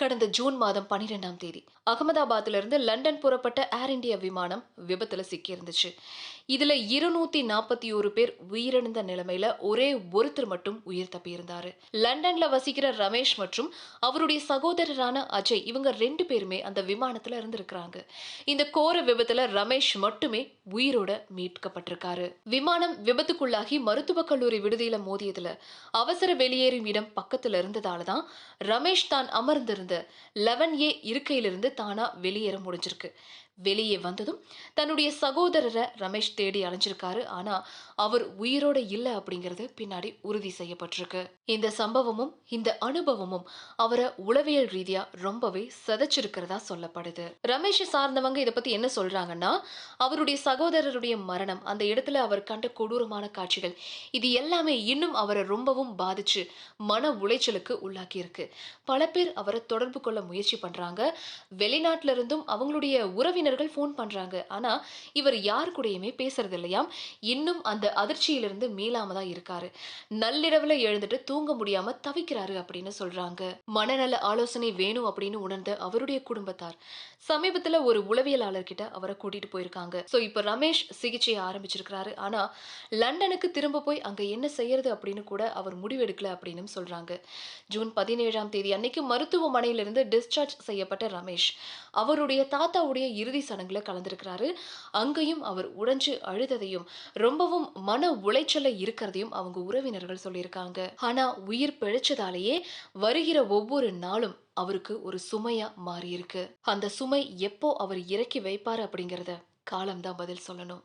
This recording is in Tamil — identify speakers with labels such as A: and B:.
A: கடந்த ஜூன் மாதம் பனிரெண்டாம் தேதி அகமதாபாத்திலிருந்து லண்டன் புறப்பட்ட ஏர் இந்தியா விமானம் விபத்துல சிக்கியிருந்துச்சு. இதுல இருநூத்தி நாற்பத்தி ஒரு பேர் உயிரிழந்த நிலைமையில ஒரே ஒருத்தர் மட்டும் உயிர் தப்பியிருந்தாரு. லண்டன்ல வசிக்கிற ரமேஷ் மற்றும் அவருடைய சகோதரரான அஜய் இவங்க ரெண்டு பேருமே அந்த விமானத்துல இருந்திருக்கிறாங்க. இந்த கோர விபத்துல ரமேஷ் மட்டுமே உயிரோட மீட்கப்பட்டிருக்காரு. விமானம் விபத்துக்குள்ளாகி மருத்துவக் கல்லூரி விடுதியில மோதியதுல அவசர வெளியேறும் இடம் பக்கத்துல இருந்ததால தான் ரமேஷ் தான் அமர்ந்திருந்த இருந்த லெவன் ஏ இருக்கையிலிருந்து தானா வெளியேற முடிஞ்சிருக்கு. வெளியே வந்ததும் தன்னுடைய சகோதரரை ரமேஷ் தேடி அலைஞ்சிருக்காரு. ஆனா அவர் உயிரோட இல்லை அப்படிங்கிறது பின்னாடி உறுதி செய்யப்பட்டிருக்கு. இந்த சம்பவமும் இந்த அனுபவமும் அவரை உளவியல் ரீதியா ரொம்பவே சதைச்சிருக்கிறதா சொல்லப்படுது. ரமேஷ் சார்ந்தவங்க இதை பத்தி என்ன சொல்றாங்கன்னா அவருடைய சகோதரருடைய மரணம் அந்த இடத்துல அவர் கண்ட கொடூரமான காட்சிகள் இது எல்லாமே இன்னும் அவரை ரொம்பவும் பாதிச்சு மன உளைச்சலுக்கு உள்ளாக்கி இருக்கு பல பேர் அவரை தொடர்பு கொள்ள முயற்சி பண்ணுறாங்க வெளிநாட்டில இருந்தும் அவங்களுடைய உறவினர்கள் ஃபோன் பண்ணுறாங்க ஆனால் இவர் யார் கூடயுமே பேசுறது இல்லையாம் இன்னும் அந்த அதிர்ச்சியிலிருந்து மீளாம தான் இருக்காரு. நள்ளிரவில் எழுந்துட்டு தூங்க முடியாம தவிக்கிறாரு அப்படின்னு சொல்றாங்க. மனநல ஆலோசனை வேணும் அப்படின்னு உணர்ந்த அவருடைய குடும்பத்தார். சமீபத்துல ஒரு உளவியலாளர் கிட்ட அவரை கூட்டிட்டு போயிருக்காங்க. ஸோ இப்போ ரமேஷ் சிகிச்சையை ஆரம்பிச்சிருக்கிறாரு. ஆனா லண்டனுக்கு திரும்ப போய் அங்க என்ன செய்யறது அப்படின்னு கூட அவர் முடிவெடுக்கல அப்படின்னு சொல்றாங்க. ஜூன் பதினேழாம் தேதி அன்னைக்கு மருத்துவமனை மருத்துவமனையிலிருந்து டிஸ்சார்ஜ் செய்யப்பட்ட ரமேஷ். அவருடைய தாத்தாவுடைய இறுதி சடங்குல கலந்திருக்கிறாரு. அங்கேயும் அவர் உடைஞ்சு அழுததையும் ரொம்பவும் மன உளைச்சல்ல இருக்கிறதையும் அவங்க உறவினர்கள் சொல்லியிருக்காங்க. ஆனா உயிர் பிழைச்சதாலேயே வருகிற ஒவ்வொரு நாளும் அவருக்கு ஒரு சுமையா மாறியிருக்கு. அந்த சுமை எப்போ அவர் இறக்கி வைப்பாரு அப்படிங்கறத காலம்தான் பதில் சொல்லணும்.